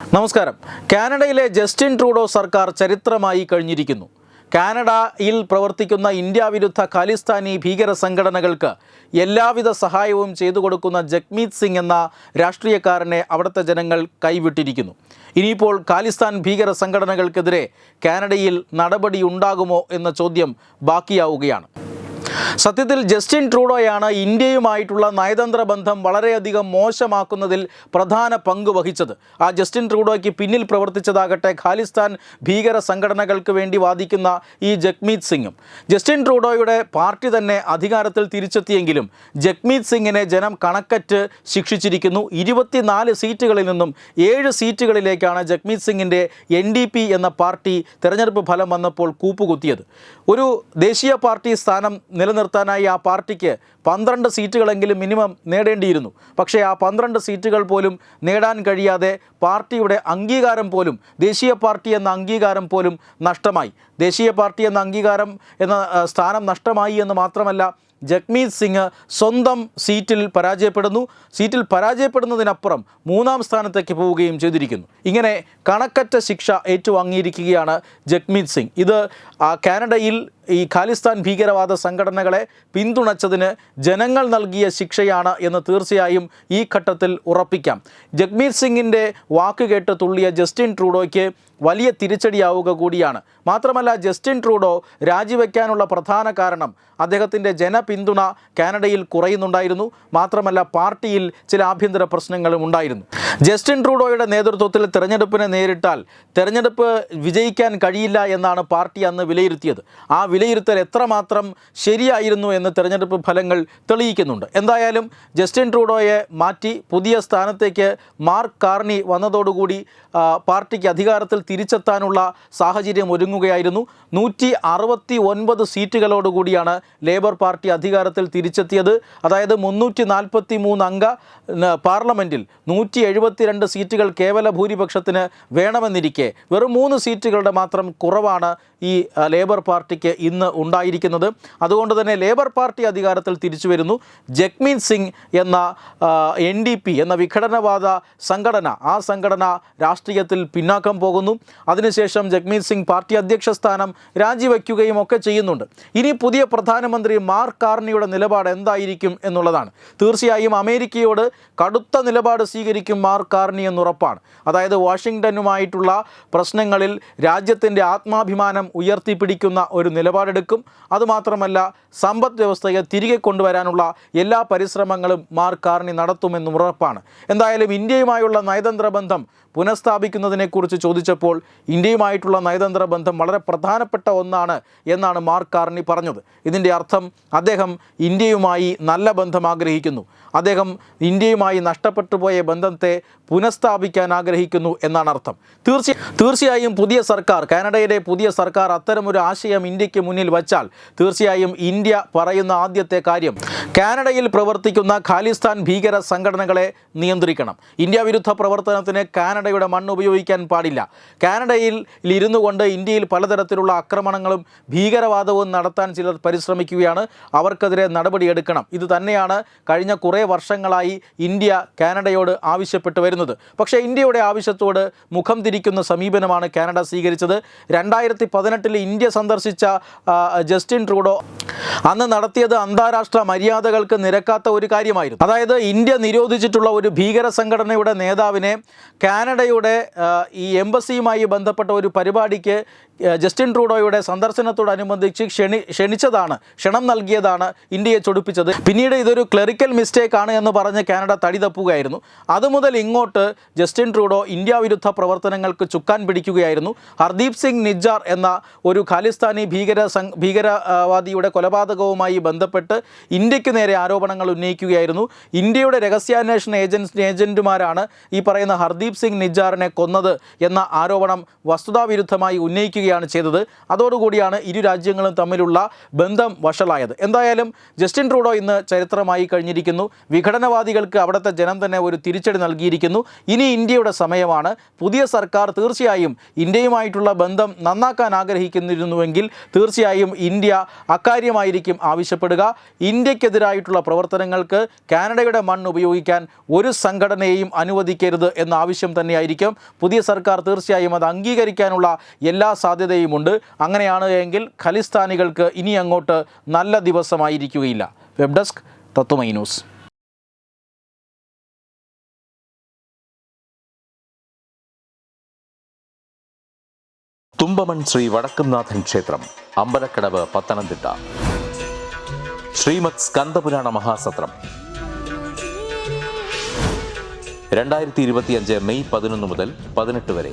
നമസ്കാരം. കാനഡയിലെ Justin Trudeau സർക്കാർ ചരിത്രമായി കഴിഞ്ഞിരിക്കുന്നു. കാനഡയിൽ പ്രവർത്തിക്കുന്ന ഇന്ത്യ വിരുദ്ധ ഖാലിസ്ഥാനി ഭീകര സംഘടനകൾക്ക് എല്ലാവിധ സഹായവും ചെയ്തു കൊടുക്കുന്ന ജഗ്മീത് സിംഗ് എന്ന രാഷ്ട്രീയക്കാരനെ അവിടുത്തെ ജനങ്ങൾ കൈവിട്ടിരിക്കുന്നു. ഇനിയിപ്പോൾ ഖാലിസ്ഥാൻ ഭീകര സംഘടനകൾക്കെതിരെ കാനഡയിൽ നടപടി ഉണ്ടാകുമോ എന്ന ചോദ്യം ബാക്കിയാവുകയാണ്. സത്യത്തിൽ ജസ്റ്റിൻ ട്രൂഡോയാണ് ഇന്ത്യയുമായിട്ടുള്ള നയതന്ത്ര ബന്ധം വളരെയധികം മോശമാക്കുന്നതിൽ പ്രധാന പങ്ക് വഹിച്ചത്. ആ ജസ്റ്റിൻ ട്രൂഡോയ്ക്ക് പിന്നിൽ പ്രവർത്തിച്ചതാകട്ടെ ഖാലിസ്ഥാൻ ഭീകര സംഘടനകൾക്ക് വേണ്ടി വാദിക്കുന്ന ഈ ജഗ്മീത് സിംഗും. ജസ്റ്റിൻ ട്രൂഡോയുടെ പാർട്ടി തന്നെ അധികാരത്തിൽ തിരിച്ചെത്തിയെങ്കിലും ജഗ്മീത് സിംഗിനെ ജനം കണക്കറ്റ് ശിക്ഷിച്ചിരിക്കുന്നു. ഇരുപത്തിനാല് സീറ്റുകളിൽ നിന്നും ഏഴ് സീറ്റുകളിലേക്കാണ് ജഗ്മീത് സിംഗിന്റെ എൻ ഡി പി എന്ന പാർട്ടി തെരഞ്ഞെടുപ്പ് ഫലം വന്നപ്പോൾ കൂപ്പുകുത്തിയത്. ഒരു ദേശീയ പാർട്ടി സ്ഥാനം നിലനിർത്താനായി ആ പാർട്ടിക്ക് പന്ത്രണ്ട് സീറ്റുകളെങ്കിലും മിനിമം നേടേണ്ടിയിരുന്നു. പക്ഷേ ആ പന്ത്രണ്ട് സീറ്റുകൾ പോലും നേടാൻ കഴിയാതെ പാർട്ടിയുടെ അംഗീകാരം പോലും ദേശീയ പാർട്ടി എന്ന അംഗീകാരം പോലും നഷ്ടമായി. ദേശീയ പാർട്ടി എന്ന അംഗീകാരം എന്ന സ്ഥാനം നഷ്ടമായി എന്ന് മാത്രമല്ല ജഗ്മീത് സിംഗ് സ്വന്തം സീറ്റിൽ പരാജയപ്പെടുന്നു. സീറ്റിൽ പരാജയപ്പെടുന്നതിനപ്പുറം മൂന്നാം സ്ഥാനത്തേക്ക് പോവുകയും ചെയ്തിരിക്കുന്നു. ഇങ്ങനെ കണക്കറ്റ ശിക്ഷ ഏറ്റുവാങ്ങിയിരിക്കുകയാണ് ജഗ്മീത് സിംഗ്. ഇത് കാനഡയിൽ ഈ ഖാലിസ്ഥാൻ ഭീകരവാദ സംഘടനകളെ പിന്തുണച്ചതിന് ജനങ്ങൾ നൽകിയ ശിക്ഷയാണ് എന്ന് തീർച്ചയായും ഈ ഘട്ടത്തിൽ ഉറപ്പിക്കാം. ജഗ്മീർ സിംഗിന്റെ വാക്കുകേട്ട് തുള്ളിയ ജസ്റ്റിൻ ട്രൂഡോയ്ക്ക് വലിയ തിരിച്ചടിയാവുക കൂടിയാണ്. മാത്രമല്ല ജസ്റ്റിൻ ട്രൂഡോ രാജിവെക്കാനുള്ള പ്രധാന കാരണം അദ്ദേഹത്തിന്റെ ജനപിന്തുണ കാനഡയിൽ കുറയുന്നുണ്ടായിരുന്നു. മാത്രമല്ല പാർട്ടിയിൽ ചില ആഭ്യന്തര പ്രശ്നങ്ങളും ഉണ്ടായിരുന്നു. ജസ്റ്റിൻ ട്രൂഡോയുടെ നേതൃത്വത്തിൽ തെരഞ്ഞെടുപ്പിനെ നേരിട്ടാൽ തെരഞ്ഞെടുപ്പ് വിജയിക്കാൻ കഴിയില്ല എന്നാണ് പാർട്ടി അന്ന് വിലയിരുത്തിയത്. ആ വിലയിരുത്തൽ എത്രമാത്രം ശരിയായിരുന്നു എന്ന് തെരഞ്ഞെടുപ്പ് ഫലങ്ങൾ തെളിയിക്കുന്നുണ്ട്. എന്തായാലും ജസ്റ്റിൻ ട്രൂഡോയെ മാറ്റി പുതിയ സ്ഥാനത്തേക്ക് മാർക്ക് കാർണി വന്നതോടുകൂടി പാർട്ടിക്ക് അധികാരത്തിൽ തിരിച്ചെത്താനുള്ള സാഹചര്യം ഒരുങ്ങുകയായിരുന്നു. നൂറ്റി അറുപത്തി ഒൻപത് സീറ്റുകളോടുകൂടിയാണ് ലേബർ പാർട്ടി അധികാരത്തിൽ തിരിച്ചെത്തിയത്. അതായത് മുന്നൂറ്റി നാൽപ്പത്തി മൂന്ന് അംഗ പാർലമെന്റിൽ നൂറ്റി എഴുപത്തിരണ്ട് സീറ്റുകൾ കേവല ഭൂരിപക്ഷത്തിന് വേണമെന്നിരിക്കെ വെറും മൂന്ന് സീറ്റുകളുടെ മാത്രം കുറവാണ് ഈ ലേബർ പാർട്ടിക്ക് ഇന്ന് ഉണ്ടായിരിക്കുന്നത്. അതുകൊണ്ട് തന്നെ ലേബർ പാർട്ടി അധികാരത്തിൽ തിരിച്ചു വരുന്നു. ജഗ്മീൻ സിംഗ് എന്ന എൻ ഡി പി എന്ന വിഘടനവാദ സംഘടന ആ സംഘടന രാഷ്ട്രീയത്തിൽ പിന്നാക്കം പോകുന്നു. അതിനുശേഷം ജഗ്മീത് സിംഗ് പാർട്ടി അധ്യക്ഷ സ്ഥാനം രാജിവെക്കുകയും ഒക്കെ ചെയ്യുന്നുണ്ട്. ഇനി പുതിയ പ്രധാനമന്ത്രി മാർക്ക് കാർണിയുടെ നിലപാട് എന്തായിരിക്കും എന്നുള്ളതാണ്. തീർച്ചയായും അമേരിക്കയോട് കടുത്ത നിലപാട് സ്വീകരിക്കും മാർക്ക് കാർണി എന്നുറപ്പാണ്. അതായത് വാഷിങ്ടനുമായിട്ടുള്ള പ്രശ്നങ്ങളിൽ രാജ്യത്തിന്റെ ആത്മാഭിമാനം ഉയർത്തിപ്പിടിക്കുന്ന ഒരു നിലപാടെടുക്കും അതുമാത്രമല്ല സമ്പദ് വ്യവസ്ഥയെ തിരികെ കൊണ്ടുവരാനുള്ള എല്ലാ പരിശ്രമങ്ങളും മാർക്ക് കാർണി നടത്തുമെന്നും ഉറപ്പാണ്. എന്തായാലും ഇന്ത്യയുമായുള്ള നയതന്ത്ര ബന്ധം പുനഃസ്ഥാപിക്കുന്നതിനെക്കുറിച്ച് ചോദിച്ചപ്പോൾ ഇന്ത്യയുമായിട്ടുള്ള നയതന്ത്ര ബന്ധം വളരെ പ്രധാനപ്പെട്ട ഒന്നാണ് എന്നാണ് മാർക്ക് കാർണി പറഞ്ഞത്. ഇതിന്റെ അർത്ഥം അദ്ദേഹം ഇന്ത്യയുമായി നല്ല ബന്ധം ആഗ്രഹിക്കുന്നു. അദ്ദേഹം ഇന്ത്യയുമായി നഷ്ടപ്പെട്ടു പോയ ബന്ധത്തെ പുനഃസ്ഥാപിക്കാൻ ആഗ്രഹിക്കുന്നു എന്നാണ് അർത്ഥം. തീർച്ച തീർച്ചയായും പുതിയ സർക്കാർ കാനഡയിലെ പുതിയ സർക്കാർ അത്തരമൊരു ആശയം ഇന്ത്യയ്ക്ക് മുന്നിൽ വച്ചാൽ തീർച്ചയായും ഇന്ത്യ പറയുന്ന ആദ്യത്തെ കാര്യം കാനഡയിൽ പ്രവർത്തിക്കുന്ന ഖാലിസ്ഥാൻ ഭീകര സംഘടനകളെ നിയന്ത്രിക്കണം. ഇന്ത്യ വിരുദ്ധ പ്രവർത്തനത്തിന് കാനഡയുടെ മണ്ണ് ഉപയോഗിക്കാൻ പാടില്ല. കാനഡയിൽ ഇരുന്നു കൊണ്ട് ഇന്ത്യയിൽ പലതരത്തിലുള്ള ആക്രമണങ്ങളും ഭീകരവാദവും നടത്താൻ ചിലർ പരിശ്രമിക്കുകയാണ്. അവർക്കെതിരെ നടപടിയെടുക്കണം ഇത് തന്നെയാണ് കഴിഞ്ഞ കുറേ വർഷങ്ങളായി ഇന്ത്യ കാനഡയോട് ആവശ്യപ്പെട്ടു വരുന്നത്. പക്ഷേ ഇന്ത്യയുടെ ആവശ്യത്തോട് മുഖം തിരിക്കുന്ന സമീപനമാണ് കാനഡ സ്വീകരിച്ചത്. രണ്ടായിരത്തി പതിനെട്ടിൽ ഇന്ത്യ സന്ദർശിച്ച ജസ്റ്റിൻ ട്രൂഡോ അന്ന് നടത്തിയത് അന്താരാഷ്ട്ര മര്യാദകൾക്ക് നിരക്കാത്ത ഒരു കാര്യമായിരുന്നു. അതായത് ഇന്ത്യ നിരോധിച്ചിട്ടുള്ള ഒരു ഭീകര സംഘടനയുടെ നേതാവിനെ കാനഡയുടെ ഈ എംബസിയുമായി ബന്ധപ്പെട്ട ഒരു പരിപാടിക്ക് ജസ്റ്റിൻ ട്രൂഡോയുടെ സന്ദർശനത്തോടനുബന്ധിച്ച് ക്ഷണി ക്ഷണിച്ചതാണ് ക്ഷണം നൽകിയതാണ് ഇന്ത്യയെ ചൊടിപ്പിച്ചത്. പിന്നീട് ഇതൊരു ക്ലറിക്കൽ മിസ്റ്റേക്ക് ആണ് എന്ന് പറഞ്ഞ് കാനഡ തടി തപ്പുകയായിരുന്നു. അതുമുതൽ ഇങ്ങോട്ട് ജസ്റ്റിൻ ട്രൂഡോ ഇന്ത്യ വിരുദ്ധ പ്രവർത്തനങ്ങൾക്ക് ചുക്കാൻ പിടിക്കുകയായിരുന്നു. ഹർദീപ് സിംഗ് നിജ്ജാർ എന്ന ഒരു ഖാലിസ്ഥാനി ഭീകര ഭീകരവാദിയുടെ കൊലപാതകവുമായി ബന്ധപ്പെട്ട് ഇന്ത്യയ്ക്ക് നേരെ ആരോപണങ്ങൾ ഉന്നയിക്കുകയായിരുന്നു. ഇന്ത്യയുടെ രഹസ്യാന്വേഷണ ഏജൻസ് ഏജന്റുമാരാണ് ഈ പറയുന്ന ഹർദീപ് സിംഗ് നിജ്ജാറിനെ കൊന്നത് എന്ന ആരോപണം വസ്തുതാവിരുദ്ധമായി ഉന്നയിക്കുകയാണ് ചെയ്തത്. അതോടുകൂടിയാണ് ഇരു രാജ്യങ്ങളും തമ്മിലുള്ള ബന്ധം വഷളായത്. എന്തായാലും ജസ്റ്റിൻ ട്രൂഡോ ഇന്ന് ചരിത്രമായി കഴിഞ്ഞിരിക്കുന്നു. വിഘടനവാദികൾക്ക് അവിടുത്തെ ജനം തന്നെ ഒരു തിരിച്ചടി നൽകിയിരിക്കുന്നു. ഇനി ഇന്ത്യയുടെ സമയമാണ്. പുതിയ സർക്കാർ തീർച്ചയായും ഇന്ത്യയുമായിട്ടുള്ള ബന്ധം നന്നാക്കാൻ ആഗ്രഹിക്കുന്നിരുന്നുവെങ്കിൽ തീർച്ചയായും ഇന്ത്യ അക്കാര്യമായിരിക്കും ആവശ്യപ്പെടുക. ഇന്ത്യക്കെതിരായിട്ടുള്ള പ്രവർത്തനങ്ങൾക്ക് കാനഡയുടെ മണ്ണ് ഉപയോഗിക്കാൻ ഒരു സംഘടനയെയും അനുവദിക്കരുത് എന്ന ആവശ്യം തന്നെയായിരിക്കും. പുതിയ സർക്കാർ തീർച്ചയായും അത് അംഗീകരിക്കാനുള്ള എല്ലാ സാധ്യതയുമുണ്ട്. അങ്ങനെയാണ് എങ്കിൽ ഖലിസ്ഥാനികൾക്ക് ഇനി അങ്ങോട്ട് നല്ല ദിവസമായിരിക്കുകയില്ല. Web desk Tatvamayi news Sree ക്ഷേത്രം പത്തനംതിട്ട. ശ്രീമത് സ്കന്ദപുരാണ മഹാസത്രം. രണ്ടായിരത്തി ഇരുപത്തിയഞ്ച് മെയ് പതിനൊന്ന് മുതൽ പതിനെട്ട് വരെ.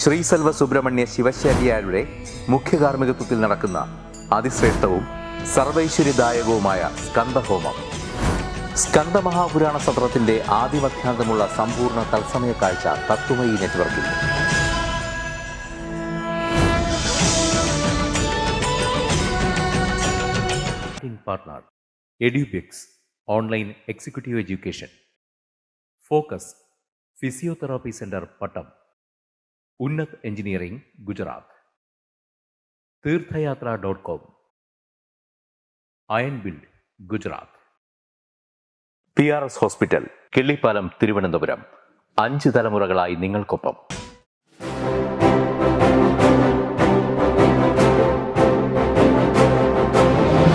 ശ്രീസെൽവ സുബ്രഹ്മണ്യ ശിവശല്യാരുടെ മുഖ്യ കാർമ്മികത്വത്തിൽ നടക്കുന്ന അതിശ്രേഷ്ഠവും സർവൈശ്വര്യദായകവുമായ സ്കന്ദഹോമം സ്കന്ദമഹാപുരാണ സത്രത്തിന്റെ ആദിമധ്യാന്തമുള്ള സമ്പൂർണ തത്സമയ കാഴ്ച തത്വമയി നെറ്റ്വർക്കിൽ. Edubix online executive education focus physiotherapy centre Physiotherapy Unnat engineering Gujarat. Theerthayatra dot com. Ayan build Gujarat. P R S hospital Killipalam Thiruvananthapuram. അഞ്ച് തലമുറകളായി നിങ്ങൾക്കൊപ്പം.